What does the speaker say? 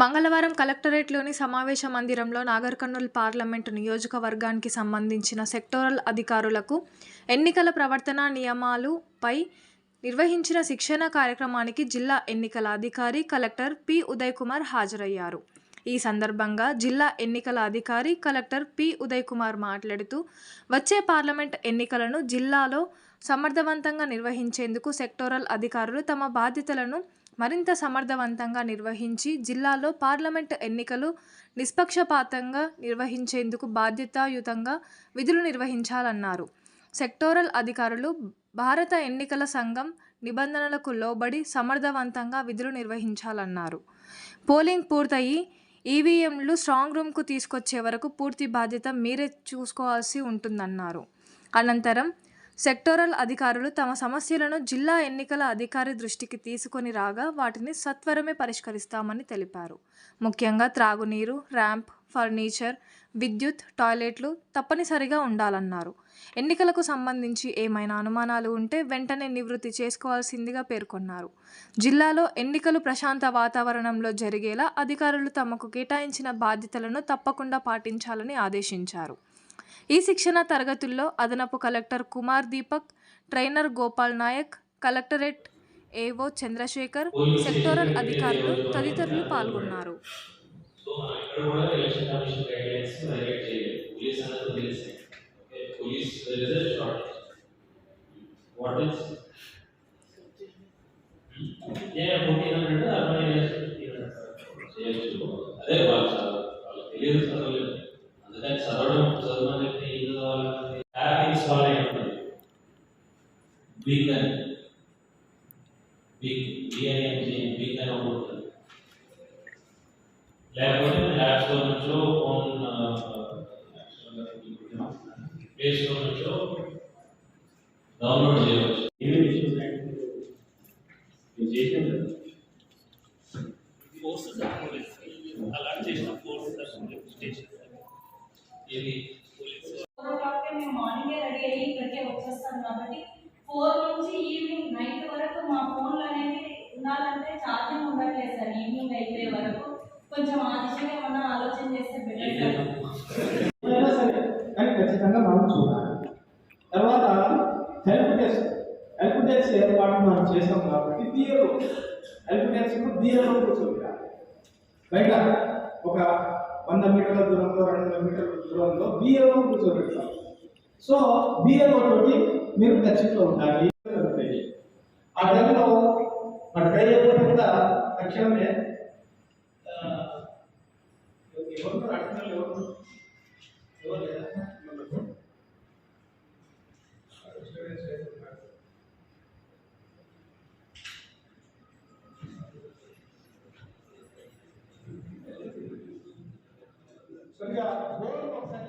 మంగళవారం కలెక్టరేట్లోని సమావేశ మందిరంలో నాగర్ కర్నూల్ పార్లమెంటు నియోజకవర్గానికి సంబంధించిన సెక్టోరల్ అధికారులకు ఎన్నికల ప్రవర్తన నియమాలుపై నిర్వహించిన శిక్షణ కార్యక్రమానికి జిల్లా ఎన్నికల అధికారి కలెక్టర్ పి. ఉదయ్ కుమార్ హాజరయ్యారు. ఈ సందర్భంగా జిల్లా ఎన్నికల అధికారి కలెక్టర్ పి. ఉదయ్ కుమార్ మాట్లాడుతూ వచ్చే పార్లమెంట్ ఎన్నికలను జిల్లాలో సమర్థవంతంగా నిర్వహించేందుకు సెక్టోరల్ అధికారులు తమ బాధ్యతలను మరింత సమర్థవంతంగా నిర్వహించి జిల్లాలో పార్లమెంట్ ఎన్నికలు నిష్పక్షపాతంగా నిర్వహించేందుకు బాధ్యతాయుతంగా విధులు నిర్వహించాలన్నారు. సెక్టోరల్ అధికారులు భారత ఎన్నికల సంఘం నిబంధనలకు లోబడి సమర్థవంతంగా విధులు నిర్వహించాలన్నారు. పోలింగ్ పూర్తయి ఈవీఎంలు స్ట్రాంగ్ రూమ్కు తీసుకొచ్చే వరకు పూర్తి బాధ్యత మీరే చూసుకోవాల్సి ఉంటుందన్నారు. అనంతరం సెక్టోరల్ అధికారులు తమ సమస్యలను జిల్లా ఎన్నికల అధికారి దృష్టికి తీసుకొని రాగా వాటిని సత్వరమే పరిష్కరిస్తామని తెలిపారు. ముఖ్యంగా త్రాగునీరు ర్యాంప్ ఫర్నిచర్ విద్యుత్ టాయిలెట్లు తప్పనిసరిగా ఉండాలన్నారు. ఎన్నికలకు సంబంధించి ఏమైనా అనుమానాలు ఉంటే వెంటనే నివృత్తి చేసుకోవాల్సిందిగా పేర్కొన్నారు. జిల్లాలో ఎన్నికలు ప్రశాంత వాతావరణంలో జరిగేలా అధికారులు తమకు కేటాయించిన బాధ్యతలను తప్పకుండా పాటించాలని ఆదేశించారు. ఈ శిక్షణ తరగతుల్లో అదనపు collector Kumar Deepak trainer Gopal Nayak collectorate AO Chandrasekhar sectoral అధికారులు తదితరులు పాల్గొన్నారు. సో మనం బిగ్ అని బిగ్ బిఐఎన్జి బిగ్ అని ఒకటి ఉంటుంది లేకపోతే యాప్ స్టోర్ నుంచో ఫోన్ ప్లే స్టోర్ నుంచో డౌన్లోడ్ చేయవచ్చు ఏమేమి ఇష్యూస్ నేను చేసాను కదా ఫోర్సెస్ అలాట్ చేసిన ఫోర్సెస్ స్టేషన్ ఇది పోలీస్ ఫోర్ ఓ క్లాక్కే మేము మార్నింగే రెడీ అయ్యి ఇక్కడికే వచ్చేస్తాం కాబట్టి ఫోర్ నుంచి ఈవినింగ్ నైట్ వరకు మా ఫోన్లు అనేవి ఉండాలంటే ఛార్జింగ్ ఉండట్లేదు సార్ ఈవినింగ్ అయిపోయే వరకు. కొంచెం ఆ దిశగా ఏమన్నా ఆలోచన చేస్తే బెటర్ సార్. సరే కానీ ఖచ్చితంగా మనం చూడాలి. తర్వాత హెల్ప్ డెస్క్. హెల్ప్ డెస్క్ ఏర్పాటు మనం చేసాం కాబట్టి బిఏలో హెల్ప్ డెస్క్ బిఏలో కూర్చోబెట్టాలి బయట ఒక వంద మీటర్ల దూరంలో రెండు వందల మీటర్ల దూరంలో బిఏలో కూర్చోబెడతాం. సో బిఏలో తోటి మీరు టచ్లో ఉండాలి ఆ టైంలో మన ట్రై అయిపోయిన తక్షణమే ఆ, ఎవరు అడిగిన ఎవరు ఎవరు లేదా? సరిగా బోర్డు ఒకసారి